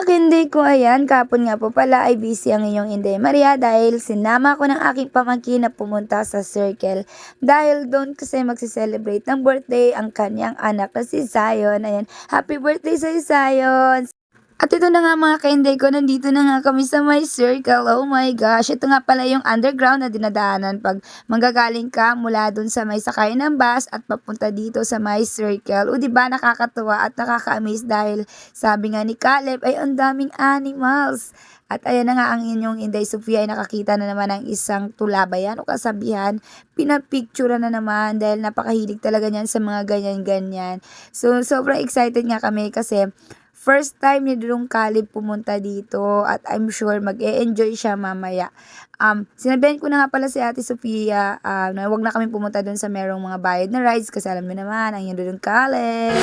mga ko, ayan, kapon nga po pala ay busy ang inyong Inday Maria dahil sinama ko ng aking pamangkin na pumunta sa circle. Dahil doon kasi magsiselebrate ng birthday ang kanyang anak na si Zion. Ayan, happy birthday sa Zion! At ito na nga mga kainday ko, nandito na nga kami sa my circle. Oh my gosh, ito nga pala yung underground na dinadaanan pag manggagaling ka mula dun sa may sakay ng bus at papunta dito sa my circle. O di ba nakakatuwa at nakaka-amaze dahil sabi nga ni Caleb ay ang daming animals. At ayan na nga ang inyong Inday Sofia ay nakakita na naman ng isang tulabayan o kasabihan. Pinapicture na naman dahil napakahilig talaga niyan sa mga ganyan-ganyan. So sobrang excited nga kami kasi First time ni Dudong Caleb pumunta dito at I'm sure mag-e-enjoy siya mamaya. Um, sinabihan ko na nga pala si Ate Sofia uh, na wag na kami pumunta doon sa merong mga bayad na rides kasi alam mo naman, ang yung Dudong Caleb.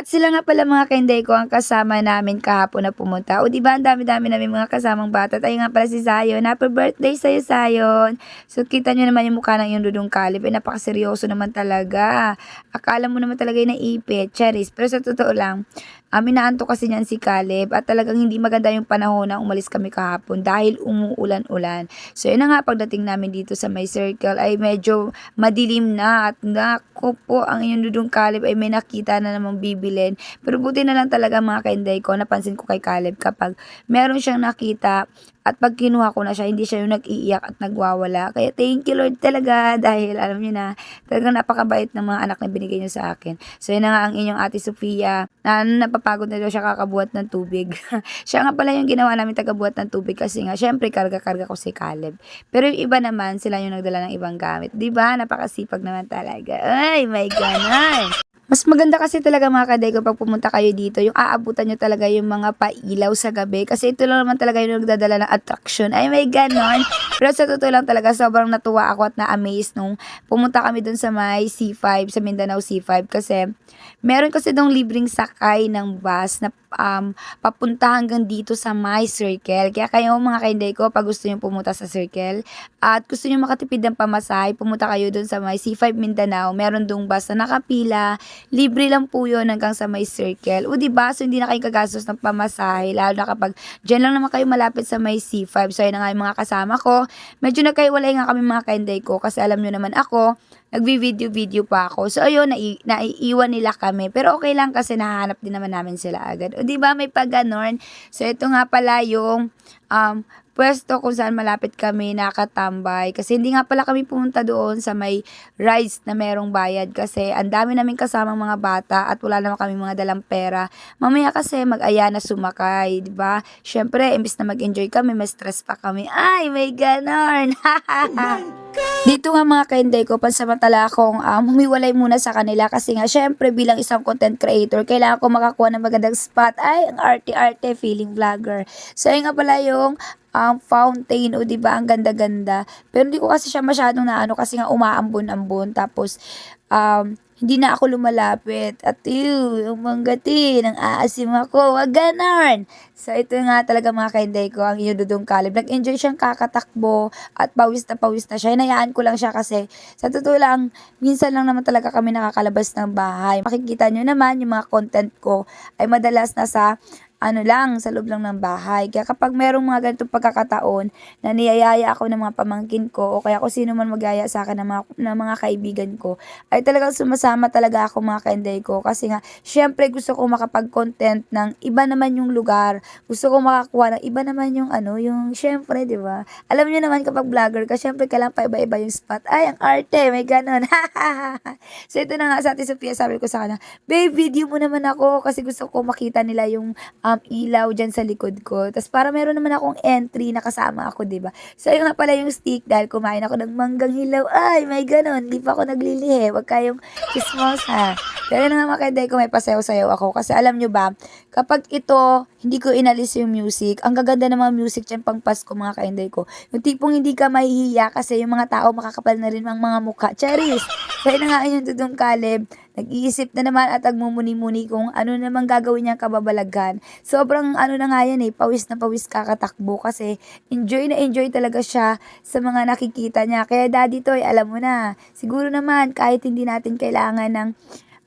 At sila nga pala mga kainday ko ang kasama namin kahapon na pumunta. O di ba ang dami-dami namin mga kasamang bata. Tayo nga pala si Zion. Happy birthday sa'yo, Zion. So kita nyo naman yung mukha ng yung dudong kalip. Eh, napakaseryoso naman talaga. Akala mo naman talaga yung naipit. Charis. Pero sa totoo lang, Amin na anto kasi niyan si Caleb at talagang hindi maganda yung panahon na umalis kami kahapon dahil umuulan-ulan. So yun na nga pagdating namin dito sa may circle ay medyo madilim na at nako po ang inyong dudong Caleb ay may nakita na namang bibilin. Pero buti na lang talaga mga kainday ko napansin ko kay Caleb kapag meron siyang nakita at pag kinuha ko na siya, hindi siya yung nag-iiyak at nagwawala. Kaya thank you Lord talaga dahil alam niyo na, talagang napakabait ng mga anak na binigay niyo sa akin. So yun na nga ang inyong ate Sofia, na napapagod na daw siya kakabuhat ng tubig. siya nga pala yung ginawa namin tagabuhat ng tubig kasi nga, syempre karga-karga ko si Caleb. Pero yung iba naman, sila yung nagdala ng ibang gamit. 'Di ba Napakasipag naman talaga. Ay, my ganon. Mas maganda kasi talaga mga kadego pag pumunta kayo dito, yung aabutan nyo talaga yung mga pailaw sa gabi. Kasi ito lang naman talaga yung nagdadala ng attraction. Ay, may ganon. Pero sa totoo lang talaga, sobrang natuwa ako at na-amaze nung pumunta kami dun sa may C5, sa Mindanao C5. Kasi meron kasi dong libreng sakay ng bus na um, papunta hanggang dito sa my circle. Kaya kayo mga kainday ko, pag gusto nyo pumunta sa circle at gusto nyo makatipid ng pamasahe, pumunta kayo dun sa my C5 Mindanao. Meron dong bus na nakapila libre lang po yun hanggang sa may circle. O diba, so hindi na kayo kagastos ng pamasahe, lalo na kapag dyan lang naman kayo malapit sa may C5. So yun na nga yung mga kasama ko. Medyo nagkaiwalay nga kami mga kainday ko kasi alam nyo naman ako, nagvi-video-video pa ako. So ayun, nai- naiiwan nila kami. Pero okay lang kasi nahanap din naman namin sila agad. O di ba may pag So ito nga pala yung um, pwesto kung saan malapit kami nakatambay. Kasi hindi nga pala kami pumunta doon sa may rides na merong bayad kasi ang dami namin kasamang mga bata at wala naman kami mga dalang pera. Mamaya kasi mag-aya na sumakay, di ba? Syempre, imbis na mag-enjoy kami, may stress pa kami. Ay, may ganon! Dito nga mga kainday ko, pansamantala akong um, humiwalay muna sa kanila kasi nga syempre bilang isang content creator, kailangan ko makakuha ng magandang spot. Ay, ang arte-arte feeling vlogger. So, yun nga pala yung um, fountain o 'di ba ang ganda-ganda. Pero hindi ko kasi siya masyadong naano kasi nga umaambon-ambon tapos um, hindi na ako lumalapit. At ew, yung manggati, nang aasim ako, wag ganon. So, ito nga talaga mga kainday ko, ang iyo dudong kalib. Nag-enjoy siyang kakatakbo at pawis na pawis na siya. Hinayaan ko lang siya kasi sa totoo lang, minsan lang naman talaga kami nakakalabas ng bahay. Makikita nyo naman yung mga content ko ay madalas na sa ano lang, sa loob lang ng bahay. Kaya kapag merong mga ganitong pagkakataon na niyayaya ako ng mga pamangkin ko o kaya kung sino man magyaya sa akin ng mga, ng mga kaibigan ko, ay talagang sumasama talaga ako mga kainday ko. Kasi nga, syempre gusto ko makapag-content ng iba naman yung lugar. Gusto ko makakuha ng iba naman yung ano, yung syempre, di ba? Alam niyo naman kapag vlogger ka, syempre kailangan pa iba-iba yung spot. Ay, ang arte, may ganun. so ito na nga sa Ate Sophia, sabi ko sa kanya, babe, video mo naman ako kasi gusto ko makita nila yung um, ilaw dyan sa likod ko. Tapos para meron naman akong entry na kasama ako, ba diba? So, yun nga pala yung stick dahil kumain ako ng manggang hilaw. Ay, may ganon. Hindi pa ako naglilihi. Huwag kayong chismos ha. Pero na nga makanday ko may pasayaw-sayaw ako. Kasi alam nyo ba, kapag ito, hindi ko inalis yung music, ang gaganda ng mga music dyan pang Pasko mga kainday ko. Yung tipong hindi ka mahihiya kasi yung mga tao makakapal na rin ang mga mukha. Charis! Yun na nga yung Dudong Caleb, nag-iisip na naman at nagmumuni-muni kung ano naman gagawin niyang kababalaghan. Sobrang ano na nga yan eh, pawis na pawis kakatakbo kasi enjoy na enjoy talaga siya sa mga nakikita niya. Kaya daddy toy, alam mo na, siguro naman kahit hindi natin kailangan ng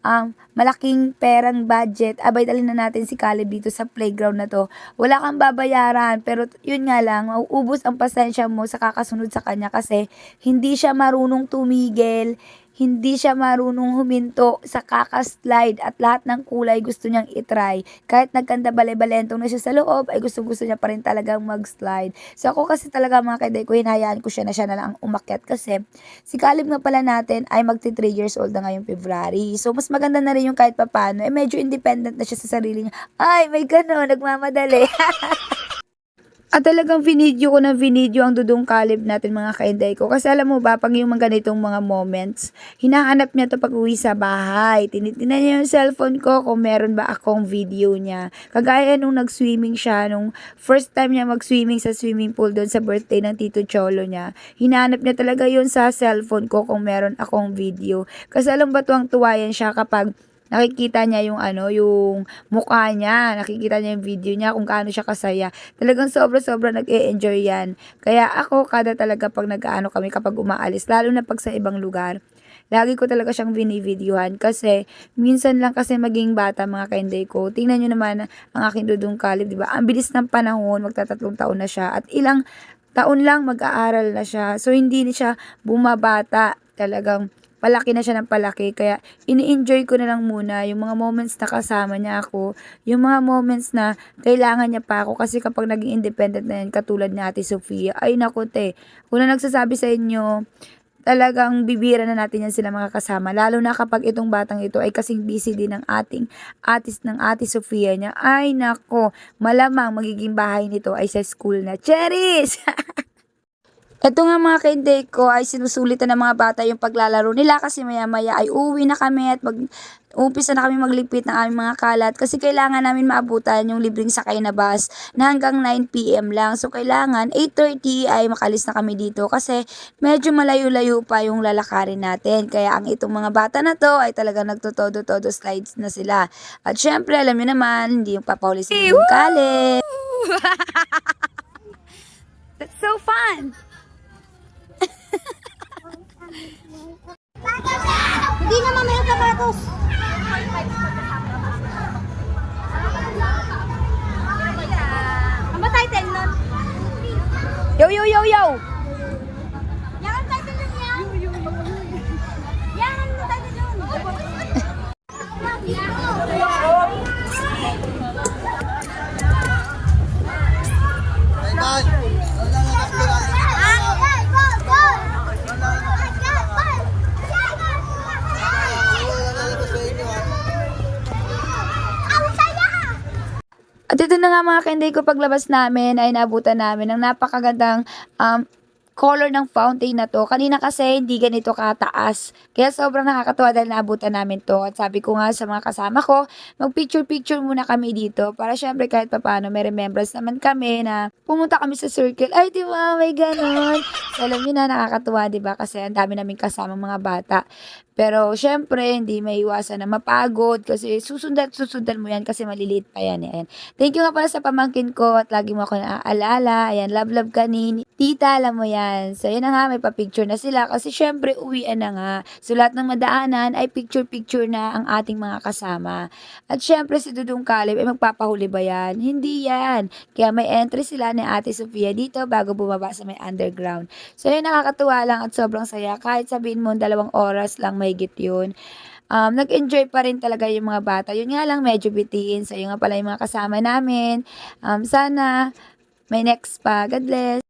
um, malaking perang budget, abay dalhin na natin si Caleb dito sa playground na to. Wala kang babayaran, pero yun nga lang, mauubos ang pasensya mo sa kakasunod sa kanya kasi hindi siya marunong tumigil, hindi siya marunong huminto sa kakaslide at lahat ng kulay gusto niyang itry. Kahit nagkanda bale-balentong na siya sa loob, ay gusto-gusto niya pa rin talagang mag-slide. So ako kasi talaga mga kaiday ko, hinayaan ko siya na siya na lang ang umakyat kasi si Caleb nga pala natin ay magti 3 years old na ngayong February. So mas maganda na rin yung kahit papano, eh medyo independent na siya sa sarili niya. Ay, may gano'n, nagmamadali. At talagang vinidyo ko ng vinidyo ang dudong kalib natin mga kainday ko. Kasi alam mo ba, pag yung mga ganitong mga moments, hinahanap niya to pag uwi sa bahay. Tinitingnan niya yung cellphone ko kung meron ba akong video niya. Kagaya nung nag-swimming siya, nung first time niya mag-swimming sa swimming pool doon sa birthday ng Tito Cholo niya. Hinahanap niya talaga yun sa cellphone ko kung meron akong video. Kasi alam ba tuwang tuwayan siya kapag nakikita niya yung ano, yung mukha niya, nakikita niya yung video niya kung gaano siya kasaya. Talagang sobra-sobra nag-e-enjoy yan. Kaya ako, kada talaga pag nag-ano kami kapag umaalis, lalo na pag sa ibang lugar, lagi ko talaga siyang binivideohan kasi minsan lang kasi maging bata mga kainday ko. Tingnan nyo naman ang aking dudong kalib, di ba? Ang bilis ng panahon, magtatatlong taon na siya at ilang taon lang mag-aaral na siya. So, hindi na siya bumabata talagang palaki na siya ng palaki. Kaya, ini-enjoy ko na lang muna yung mga moments na kasama niya ako. Yung mga moments na kailangan niya pa ako. Kasi kapag naging independent na yan, katulad ni Ate Sofia, ay naku te, kung na nagsasabi sa inyo, talagang bibira na natin yan sila mga kasama. Lalo na kapag itong batang ito ay kasing busy din ng ating atis ng Ate Sofia niya. Ay nako, malamang magiging bahay nito ay sa school na. Cheris! Ito nga mga kainday ko ay sinusulitan ng mga bata yung paglalaro nila kasi maya maya ay uwi na kami at mag umpisa na kami magligpit ng aming mga kalat kasi kailangan namin maabutan yung libreng sakay na bus na hanggang 9pm lang. So kailangan 8.30 ay makalis na kami dito kasi medyo malayo-layo pa yung lalakarin natin. Kaya ang itong mga bata na to ay talaga nagtotodo-todo slides na sila. At syempre alam niyo naman, hindi yung papaulisin yung kale. That's so fun! Ito na nga mga kainday ko paglabas namin ay naabutan namin ng napakagandang um, color ng fountain na to. Kanina kasi hindi ganito kataas. Kaya sobrang nakakatuwa dahil naabutan namin to. At sabi ko nga sa mga kasama ko, mag-picture-picture muna kami dito. Para syempre kahit papano may remembrance naman kami na pumunta kami sa circle. Ay, di ba? May ganon. So, alam niyo na nakakatuwa, di ba? Kasi ang dami namin kasama mga bata. Pero, syempre, hindi may iwasan na mapagod kasi susundan, susundan mo yan kasi maliliit pa yan. Ayan. Thank you nga pala sa pamangkin ko at lagi mo ako naaalala. Ayan, love love ka ni tita, alam mo yan. So, yun na nga, may pa-picture na sila kasi syempre, uwian na nga. So, lahat ng madaanan ay picture-picture na ang ating mga kasama. At syempre, si Dudong Caleb ay magpapahuli ba yan? Hindi yan. Kaya may entry sila ni Ate Sofia dito bago bumaba sa may underground. So, yun, nakakatuwa lang at sobrang saya. Kahit sabihin mo, dalawang oras lang mahigit yun um, nag-enjoy pa rin talaga yung mga bata. Yun nga lang, medyo bitiin. So, yun nga pala yung mga kasama namin. Um, sana, may next pa. God bless.